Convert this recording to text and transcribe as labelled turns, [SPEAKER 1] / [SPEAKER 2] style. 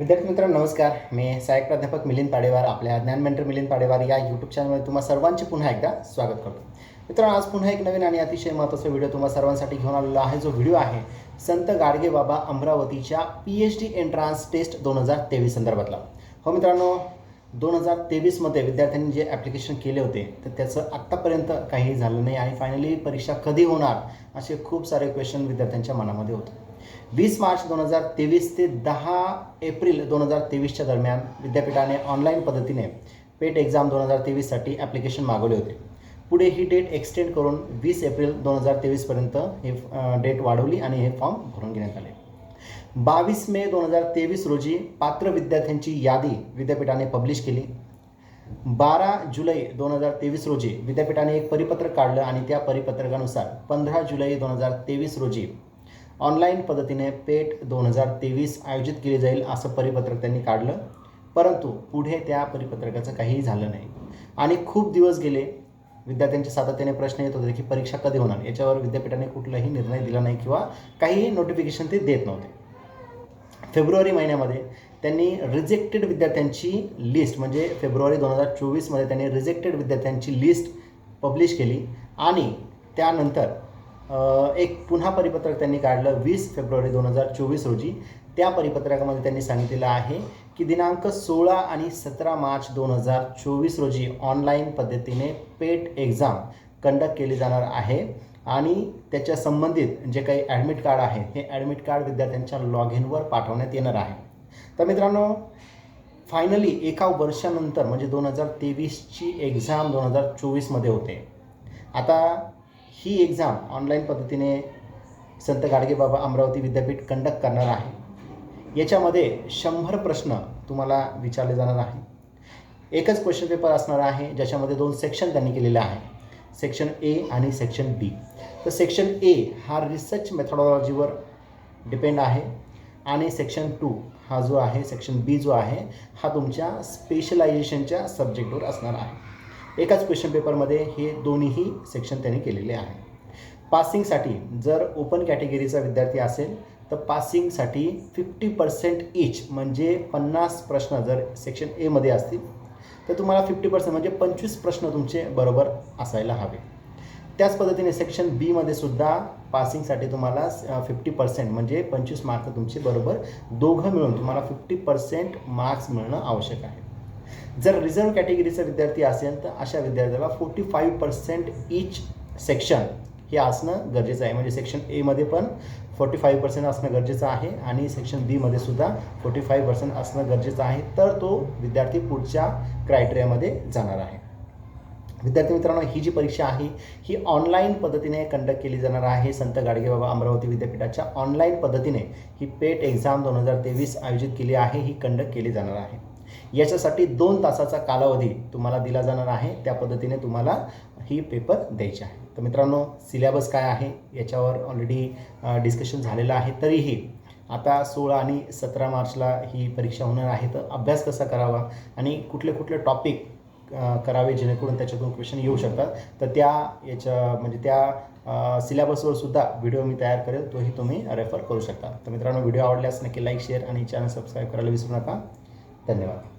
[SPEAKER 1] विद्यार्थी मित्रांनो नमस्कार. मी सहाय्यक प्राध्यापक मिलिंद पाडेवार आपल्या ज्ञान मेंटर मिलिंद पाडेवार या यूट्यूब चॅनलमध्ये तुम्हा सर्वांचे पुन्हा एकदा स्वागत करतो. मित्रांनो आज पुन्हा एक नवीन आणि अतिशय महत्त्वाचा व्हिडिओ तुम्हा सर्वांसाठी घेऊन आलेला आहे. जो व्हिडिओ आहे संत गाडगे बाबा अमरावतीच्या P H D entrance test दोन हजार तेवीस संदर्भातला. हो मित्रांनो दोन हजार तेवीसमध्ये विद्यार्थ्यांनी जे ॲप्लिकेशन केले होते तर त्याचं आत्तापर्यंत काही झालं नाही आणि फायनली परीक्षा कधी होणार असे खूप सारे क्वेश्चन विद्यार्थ्यांच्या मनामध्ये होते. वीस मार्च दोन हजार तेवीस ते दहा एप्रिल दोन हजार तेवीसच्या दरम्यान विद्यापीठाने ऑनलाईन पद्धतीने पेट एक्झाम दोन हजार तेवीससाठी ॲप्लिकेशन मागवले होते. पुढे ही डेट एक्सटेंड करून वीस एप्रिल दोन हजार तेवीसपर्यंत हे डेट वाढवली आणि हे फॉर्म भरून घेण्यात आले. बावीस मे दोन हजार तेवीस रोजी पात्र विद्यार्थ्यांची यादी विद्यापीठाने पब्लिश केली. बारा जुलै दोन हजार तेवीस रोजी विद्यापीठाने एक परिपत्रक काढलं आणि त्या परिपत्रकानुसार पंधरा जुलै दोन हजार तेवीस रोजी ऑनलाईन पद्धतीने पेट दोन हजार तेवीस आयोजित केली जाईल असं परिपत्रक त्यांनी काढलं. परंतु पुढे त्या परिपत्रकाचं काहीही झालं नाही. आणि खूप दिवस गेले विद्यार्थ्यांचे सातत्याने प्रश्न येत होते की परीक्षा कधी होणार? याच्यावर विद्यापीठाने कुठलाही निर्णय दिला नाही किंवा काहीही नोटिफिकेशन ते देत नव्हते. फेब्रुवारी महिन्यामध्ये त्यांनी रिजेक्टेड विद्यार्थ्यांची लिस्ट म्हणजे फेब्रुवारी दोन हजार चोवीसमध्ये त्यांनी रिजेक्टेड विद्यार्थ्यांची लिस्ट पब्लिश केली आणि त्यानंतर एक पुन्हा परिपत्रक त्यांनी काढलं वीस फेब्रुवारी दोन हजार चोवीस रोजी. त्या परिपत्रकामध्ये त्यांनी सांगितलेलं आहे की दिनांक सोळा आणि सतरा मार्च दोन हजार चोवीस रोजी ऑनलाईन पद्धतीने पेट एक्झाम कंडक्ट केली जाणार आहे. आणि त्याच्या संबंधित जे काही ॲडमिट कार्ड आहे हे ॲडमिट कार्ड विद्यार्थ्यांच्या लॉग इनवर पाठवण्यात येणार आहे. तर मित्रांनो फायनली एका वर्षानंतर म्हणजे दोन हजार तेवीसची एक्झाम दोन हजार चोवीसमध्ये होते. आता ही एक्झाम ऑनलाईन पद्धतीने संत गाडगेबाबा अमरावती विद्यापीठ कंडक्ट करणार आहे. याच्यामध्ये शंभर प्रश्न तुम्हाला विचारले जाणार आहे एकच क्वेश्चन पेपर असणार आहे ज्याच्यामध्ये दोन सेक्शन त्यांनी केलेले आहे. सेक्शन ए आणि सेक्शन बी तर सेक्शन ए हा रिसर्च मेथडॉलॉजीवर डिपेंड आहे आणि सेक्शन टू हा जो आहे सेक्शन बी जो आहे हा तुमच्या स्पेशलायझेशनच्या सब्जेक्टवर असणार आहे. एकाच क्वेश्चन पेपरमध्ये हे दोन्हीही सेक्शन त्यांनी केलेले आहे. पासिंगसाठी जर ओपन कॅटेगरीचा विद्यार्थी असेल तर पासिंगसाठी फिफ्टी पर्सेंट इच म्हणजे पन्नास प्रश्न जर सेक्शन एमध्ये असतील तर तुम्हाला फिफ्टी पर्सेंट म्हणजे पंचवीस प्रश्न तुमचे बरोबर असायला हवे. त्याच पद्धतीने सेक्शन बीमध्ये सुद्धा पासिंगसाठी तुम्हाला फिफ्टी पर्सेंट म्हणजे पंचवीस मार्क तुमचे बरोबर दोघं मिळून तुम्हाला फिफ्टी पर्सेंट मार्क्स मिळणं आवश्यक आहे. जर रिझर्व कॅटेगरीचा विद्यार्थी असेल तर अशा विद्यार्थ्याला forty five percent each section हे असणं गरजेचं आहे. म्हणजे सेक्शन एमध्ये पण फोर्टी फाईव्ह पर्सेंट असणं गरजेचं आहे आणि सेक्शन बीमध्ये सुद्धा फोर्टी फाईव्ह पर्सेंट असणं गरजेचं आहे. तर तो विद्यार्थी पुढच्या क्रायटेरियामध्ये जाणार आहे. विद्यार्थी मित्रांनो ही जी परीक्षा आहे ही ऑनलाईन पद्धतीने कंडक्ट केली जाणार आहे. संत गाडगेबाबा अमरावती विद्यापीठाच्या ऑनलाईन पद्धतीने ही पेट एक्झाम दोन हजार तेवीस आयोजित केली आहे. ही कंडक्ट केली जाणार आहे. याच्यासाठी दोन तासाचा कालावधी तुम्हाला दिला जाणार आहे. त्या पद्धतीने तुम्हाला ही पेपर द्यायची आहे. तर मित्रांनो सिलेबस काय आहे याच्यावर ऑलरेडी डिस्कशन झालेलं आहे. तरीही आता सोळा आणि सतरा मार्चला ही परीक्षा होणार आहे. तर अभ्यास कसा करावा आणि कुठले कुठले टॉपिक करावे जेणेकरून त्याच्यातून क्वेश्चन येऊ शकतात. तर त्या याच्या म्हणजे त्या सिलेबसवर सुद्धा व्हिडिओ मी तयार करेल. तोही तुम्ही रेफर करू शकता. तर मित्रांनो व्हिडिओ आवडल्यास नक्की लाईक शेअर आणि चॅनल सबस्क्राईब करायला विसरू नका. धन्यवाद.